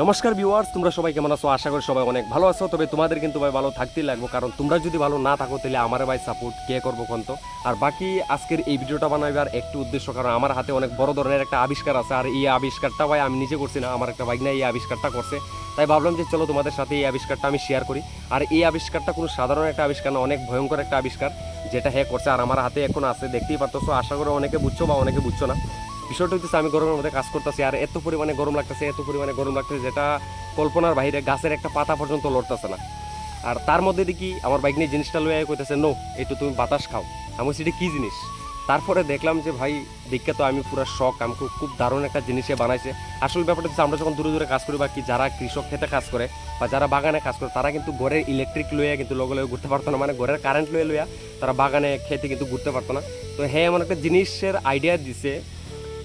নমস্কার ভিউয়ার্স তোমরা সবাই কেমন আছো? আশা করি সবাই অনেক ভালো আছো। তবে তোমাদের কিন্তু ভাই ভালো থাকতেই লাগবো। কারণ তোমরা যদি ভালো না থাকো, তাহলে আমার ভাই সাপোর্ট কে করব তো? আর বাকি আজকের এই ভিডিওটা বানাইবার একটু উদ্দেশ্য, কারণ আমার হাতে অনেক বড় ধরনের একটা আবিষ্কার আছে। আর এই আবিষ্কারটা ভাই আমি নিজে করছি না, আমার একটা ভাই না এই আবিষ্কারটা করছে। তাই ভাবলাম যে চলো তোমাদের সাথে এই আবিষ্কারটা আমি শেয়ার করি। আর এই আবিষ্কারটা কোনো সাধারণ একটা আবিষ্কার না, অনেক ভয়ঙ্কর একটা আবিষ্কার, যেটা হ্যাঁ করছে। আর আমার হাতে এখন আছে, দেখতেই পারতো আশা করে অনেকে বুঝছ বা অনেকে বুঝছ না। বিষয়টা হচ্ছে আমি গরমের মধ্যে কাজ করতেছি, আর এত পরিমাণে গরম লাগতেছে, এত পরিমাণে গরম লাগতেছে, যেটা কল্পনার বাইরে গাছের একটা পাতা পর্যন্ত লড়তেছে না। আর তার মধ্যে দেখি, আমার বাইক নিয়ে জিনিসটা লয়ে কইতেছে নো একটু তুমি বাতাস খাও। আমি সেটা কী জিনিস? তারপরে দেখলাম যে ভাই দেখে তো আমি পুরো শখ আমি খুব খুব দারুণ একটা জিনিসে বানাইছে। আসল ব্যাপারটা হচ্ছে আমরা যখন দূরে দূরে কাজ করি বা কি যারা কৃষক খেতে কাজ করে বা যারা বাগানে কাজ করে, তারা কিন্তু ঘরের ইলেকট্রিক লইয়া কিন্তু লগে লগে ঘুরতে পারতো না। মানে ঘরের কারেন্ট লয়ে লইয়া তারা বাগানে খেতে কিন্তু ঘুরতে পারতো না। তো হ্যাঁ এমন একটা জিনিসের আইডিয়া দিছে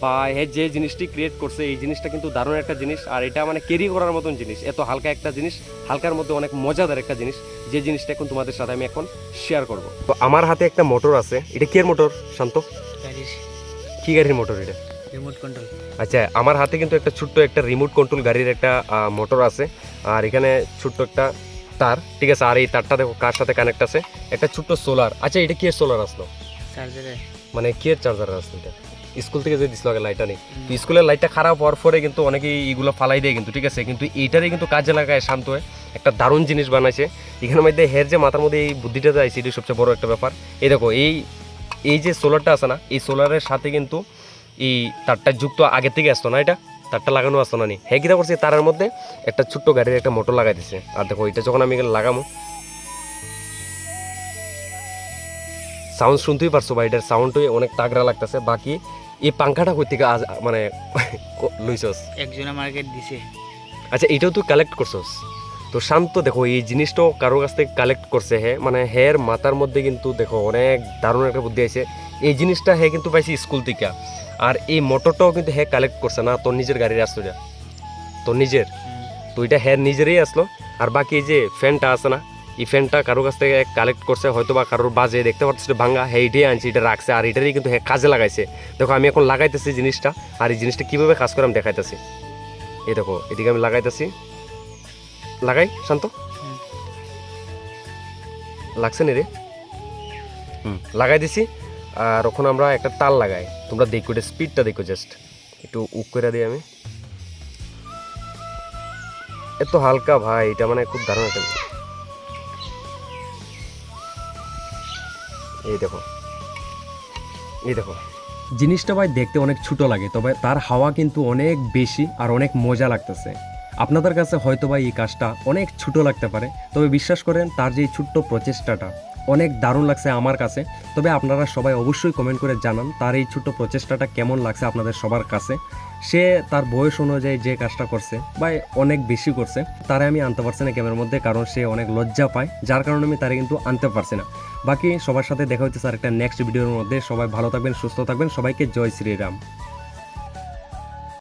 বা এ যে জিনিসটি ক্রিয়েট করছে এই জিনিসটা কিন্তু দারুণ একটা জিনিস। আর এটা মানে ক্যারি করার মতন জিনিস। এত হালকা একটা জিনিস হালকার মধ্যে অনেক মজাদার একটা জিনিস। যে জিনিসটা এখন তোমাদের সাথে আমি এখন শেয়ার করব। তো আমার হাতে একটা মোটর আছে। এটা কি মোটর শান্ত? কি গাড়ির মোটর এটা? রিমোট কন্ট্রোল আচ্ছা আমার হাতে কিন্তু একটা ছোট্ট একটা রিমোট কন্ট্রোল গাড়ির একটা মোটর আছে। আর এখানে ছোট্ট একটা তার ঠিক আছে? আর এই তারটা দেখো কার সাথে কানেক্ট আছে? একটা ছোট্ট সোলার আচ্ছা এটা কি সোলার আসলো? চার্জারে মানে কি চার্জার আসলো এটা? স্কুল থেকে যে দিছিল আগে লাইটটা নেই। তো স্কুলের লাইটটা খারাপ হওয়ার পরে কিন্তু অনেকেই এইগুলো ফালাই দেয় কিন্তু, ঠিক আছে? কিন্তু এইটারই কিন্তু কাজে লাগায় শান্ত হয়ে। একটা দারুণ জিনিস বানাইছে। এখানের মধ্যে হের যে মাথার মধ্যে এই বুদ্ধিটা দেয় সেটাই সবচেয়ে বড় একটা ব্যাপার। এই দেখো, এই এই যে সোলারটা আছে না, এই সোলারের সাথে কিন্তু এই তারটা যুক্ত আগে থেকে আসতো না এটা? তারটা লাগানো আসতো না নি। হ্যাঁ কিটা করছে? তারের মধ্যে একটা ছোট্ট গাড়ির একটা মোটর লাগাই দিছে। আর দেখো, এটা যখন আমি লাগামো সাউন্ড শুনতেই পারছ বা এটার সাউন্ডটাই অনেক তাগড়া লাগতেছে। বাকি এই পাংখাটা কই থেকে আজ মানে লইছস? একজনে মার্কেট দিছে। আচ্ছা এটাও তুই কালেক্ট করছস? তো শান্ত দেখো এই জিনিসটাও কারোর কাছ থেকে কালেক্ট করছে হে। মানে হের মাথার মধ্যে কিন্তু দেখো অনেক দারুণ একটা বুদ্ধি আছে এই জিনিসটা হে কিন্তু পাইছি স্কুল থেকে। আর এই মোটরটাও কিন্তু হে কালেক্ট করছে না তোর নিজের গাড়ির আসতো যা। তোর নিজের। তো এটা হ্যার নিজেরই আসলো। আর বাকি এই যে ফ্যানটা আছে না এই ফ্যানটা কারোর কাছ থেকে কালেক্ট করছে হয়তো বা কারোর বাজে দেখতে পাচ্ছি এটা ভাঙ্গা হ্যাঁ এটাই আনছি এটা রাখছে আর এটারই কিন্তু হ্যাঁ কাজে লাগাইছে। দেখো আমি এখন লাগাইতেছি জিনিসটা আর এই জিনিসটা কীভাবে কাজ করে আমি দেখাইতেছি। এই দেখো এদিকে আমি লাগাইতেছি। লাগাই শান্ত। লাগছে নি রে? হুম। লাগাই দিছি আর ওখানে আমরা একটা তাল লাগাই। তোমরা দেখো এটা স্পিডটা দেখো জাস্ট একটু উক করে দিই আমি। এত হালকা ভাই এটা মানে খুব দারুণ একটা এই দেখো। এই দেখো। জিনিসটা ভাই দেখতে অনেক ছোট লাগে, তবে তার হাওয়া কিন্তু অনেক বেশি আর অনেক মজা লাগতেছে। আপনাদের কাছে হয়তো বা এই কাজটা অনেক ছোট লাগতে পারে, তবে বিশ্বাস করেন তার যে ছোট্ট প্রচেষ্টাটা অনেক দারুণ লাগছে আমার কাছে। তবে আপনারা সবাই অবশ্যই কমেন্ট করে জানান, তার এই ছোট্ট প্রচেষ্টাটা কেমন লাগছে আপনাদের সবার কাছে? সে তার বয়স অনুযায়ী যে কাজটা করছে, বা অনেক বেশি করছে, তারে আমি আনতে পারছি না ক্যামেরার মধ্যে, কারণ সে অনেক লজ্জা পায়, যার কারণে আমি তারে কিন্তু আনতে পারছি না। বাকি সবার সাথে দেখা হচ্ছে স্যার একটা নেক্সট ভিডিওর মধ্যে। সবাই ভালো থাকবেন, সুস্থ থাকবেন। সবাইকে জয় শ্রীরাম।